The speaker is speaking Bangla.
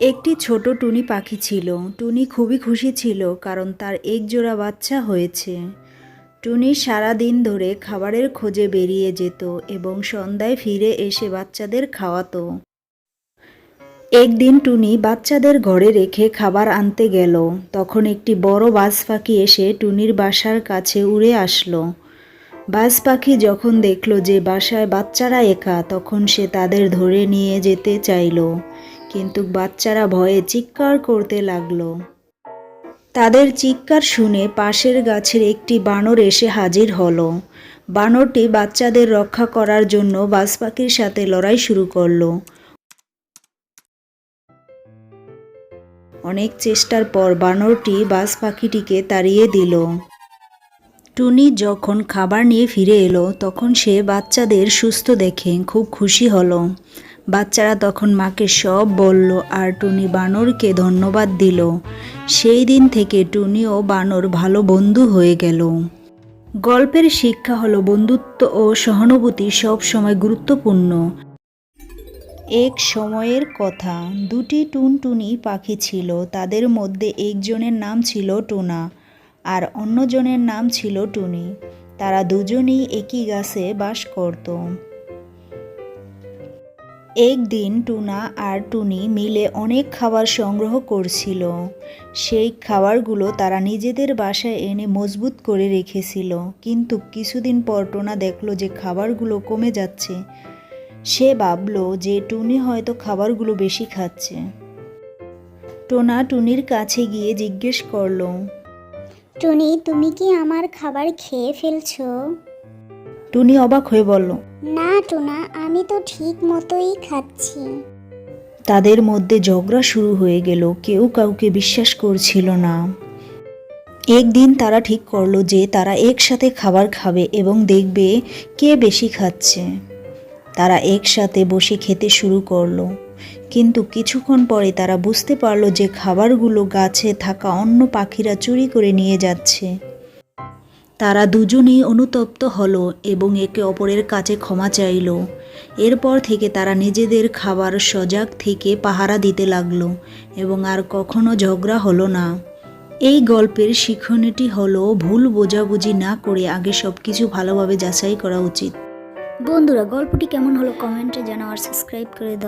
একটি ছোট টুনি পাখি ছিল। টুনি খুবই খুশি ছিল কারণ তার এক জোড়া বাচ্চা হয়েছে। টুনি সারা দিন ধরে খাবারের খোঁজে বেরিয়ে যেত এবং সন্ধ্যায় ফিরে এসে বাচ্চাদের খাওয়াতো। একদিন টুনি বাচ্চাদের ঘরে রেখে খাবার আনতে গেল। তখন একটি বড় বাজ পাখি এসে টুনির বাসার কাছে উড়ে আসলো। বাজ পাখি যখন দেখল যে বাসায় বাচ্চারা একা, তখন সে তাদের ধরে নিয়ে যেতে চাইলো। কিন্তু বাচ্চারা ভয়ে চিৎকার করতে লাগল। তাদের চিৎকার শুনে পাশের গাছের একটি বানর এসে হাজির হলো। বানরটি বাচ্চাদের রক্ষা করার জন্য বাজ পাখির সাথে লড়াই শুরু করল। অনেক চেষ্টার পর বানরটি বাজ পাখিটিকে তাড়িয়ে দিল। টুনি যখন খাবার নিয়ে ফিরে এলো, তখন সে বাচ্চাদের সুস্থ দেখে খুব খুশি হলো। বাচ্চারা তখন মাকে সব বলল আর টুনি বানরকে ধন্যবাদ দিল। সেই দিন থেকে টুনি ও বানর ভালো বন্ধু হয়ে গেল। গল্পের শিক্ষা হলো বন্ধুত্ব ও সহানুভূতি সব সময় গুরুত্বপূর্ণ। এক সময়ের কথা, দুটি টুনটুনি পাখি ছিল, তাদের মধ্যে একজনের নাম ছিল টুনা আর অন্যজনের নাম ছিল টুনি। তারা দুজনেই একই গাছে বাস করত। একদিন টুনা আর টুনি মিলে অনেক খাবার সংগ্রহ করছিল। সেই খাবারগুলো তারা নিজেদের বাসায় এনে মজবুত করে রেখেছিল। কিন্তু কিছুদিন পর টোনা দেখল যে খাবারগুলো কমে যাচ্ছে। সে ভাবলো যে টুনি হয়তো খাবারগুলো বেশি খাচ্ছে। টোনা টুনির কাছে গিয়ে জিজ্ঞেস করল, টুনি, তুমি কি আমার খাবার খেয়ে ফেলছো? টুনি অবাক হয়ে বলল না টুনা আমি তো ঠিক মতোই খাচ্ছি। তাদের মধ্যে ঝগড়া শুরু হয়ে গেল কেউ কাউকে বিশ্বাস করছিল না। একদিন তারা ঠিক করল যে তারা একসাথে খাবার খাবে এবং দেখবে কে বেশি খাচ্ছে। তারা একসাথে বসে খেতে শুরু করল কিন্তু কিছুক্ষণ পরে তারা বুঝতে পারল যে খাবারগুলো গাছে থাকা অন্য পাখিরা চুরি করে নিয়ে যাচ্ছে। তারা দুজনেই অনুতপ্ত হলো এবং একে অপরের কাছে ক্ষমা চাইল। এরপর থেকে তারা নিজেদের খাবার সজাগ থেকে পাহারা দিতে লাগল এবং আর কখনো ঝগড়া হলো না। এই গল্পের শিক্ষণীটি হলো ভুল বোঝাবুঝি না করে আগে সব কিছু ভালোভাবে যাচাই করা উচিত। বন্ধুরা, গল্পটি কেমন হলো কমেন্টে জানাও আর সাবস্ক্রাইব করে দাও।